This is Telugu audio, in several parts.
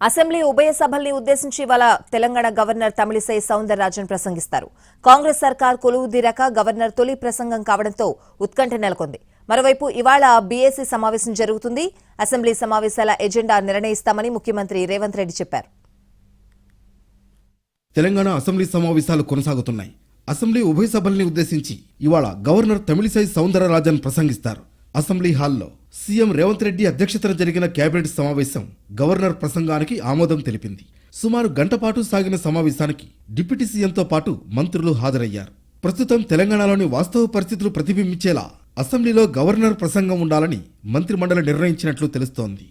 అసెంబ్లీ ఉభయ సభల్ని ఉద్దేశించి ఇవాళ తెలంగాణ గవర్నర్ తమిళిసై సౌందరరాజన్ ప్రసంగిస్తారు. కాంగ్రెస్ సర్కార్ కొలువు దీరక గవర్నర్ తొలి ప్రసంగం కావడంతో ఉత్కంఠ నెలకొంది. మరోవైపు ఇవాళ బీఏసీ సమావేశం జరుగుతుంది. అసెంబ్లీ సమావేశాల ఎజెండా నిర్ణయిస్తామని ముఖ్యమంత్రి రేవంత్ రెడ్డి చెప్పారు. తెలంగాణ అసెంబ్లీ సమావేశాలు కొనసాగుతున్నాయి. అసెంబ్లీ ఉభయ సభల్ని ఉద్దేశించి ఇవాళ గవర్నర్ తమిళిసై సౌందరరాజన్ ప్రసంగిస్తారు. అసెంబ్లీ హాల్లో సీఎం రేవంత్ రెడ్డి అధ్యక్షతన జరిగిన కేబినెట్ సమావేశం గవర్నర్ ప్రసంగానికి ఆమోదం తెలిపింది. సుమారు గంటపాటు సాగిన సమావేశానికి డిప్యూటీ సీఎంతో పాటు మంత్రులు హాజరయ్యారు. ప్రస్తుతం తెలంగాణలోని వాస్తవ పరిస్థితులు ప్రతిబింబించేలా అసెంబ్లీలో గవర్నర్ ప్రసంగం ఉండాలని మంత్రిమండలి నిర్ణయించినట్లు తెలుస్తోంది.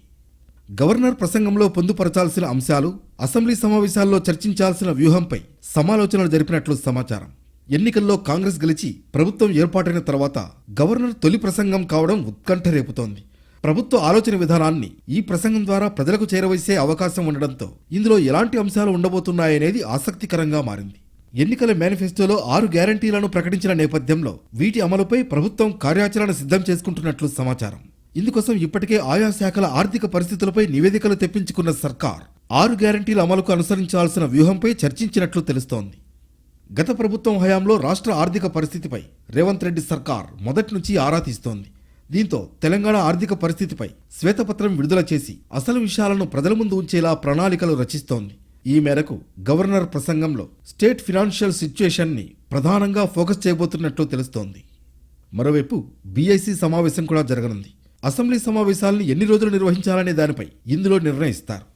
గవర్నర్ ప్రసంగంలో పొందుపరచాల్సిన అంశాలు అసెంబ్లీ సమావేశాల్లో చర్చించాల్సిన వ్యూహంపై సమాలోచనలు జరిపినట్లు సమాచారం. ఎన్నికల్లో కాంగ్రెస్ గెలిచి ప్రభుత్వం ఏర్పాటైన తర్వాత గవర్నర్ తొలి ప్రసంగం కావడం ఉత్కంఠ రేపుతోంది. ప్రభుత్వ ఆలోచన విధానాన్ని ఈ ప్రసంగం ద్వారా ప్రజలకు చేరవేసే అవకాశం ఉండడంతో ఇందులో ఎలాంటి అంశాలు ఉండబోతున్నాయనేది ఆసక్తికరంగా మారింది. ఎన్నికల మేనిఫెస్టోలో ఆరు గ్యారంటీలను ప్రకటించిన నేపథ్యంలో వీటి అమలుపై ప్రభుత్వం కార్యాచరణ సిద్ధం చేసుకుంటున్నట్లు సమాచారం. ఇందుకోసం ఇప్పటికే ఆయా శాఖల ఆర్థిక పరిస్థితులపై నివేదికలు తెప్పించుకున్న సర్కార్ ఆరు గ్యారంటీల అమలుకు అనుసరించాల్సిన వ్యూహంపై చర్చించినట్లు తెలుస్తోంది. గత ప్రభుత్వం హయాంలో రాష్ట్ర ఆర్థిక పరిస్థితిపై రేవంత్ రెడ్డి సర్కార్ మొదటి నుంచి ఆరా తీస్తోంది. దీంతో తెలంగాణ ఆర్థిక పరిస్థితిపై శ్వేతపత్రం విడుదల చేసి అసలు విషయాలను ప్రజల ముందు ఉంచేలా ప్రణాళికలు రచిస్తోంది. ఈ మేరకు గవర్నర్ ప్రసంగంలో స్టేట్ ఫినాన్షియల్ సిచ్యుయేషన్ని ప్రధానంగా ఫోకస్ చేయబోతున్నట్లు తెలుస్తోంది. మరోవైపు బీఐసీ సమావేశం కూడా జరగనుంది. అసెంబ్లీ సమావేశాలను ఎన్ని రోజులు నిర్వహించాలనే దానిపై ఇందులో నిర్ణయిస్తారు.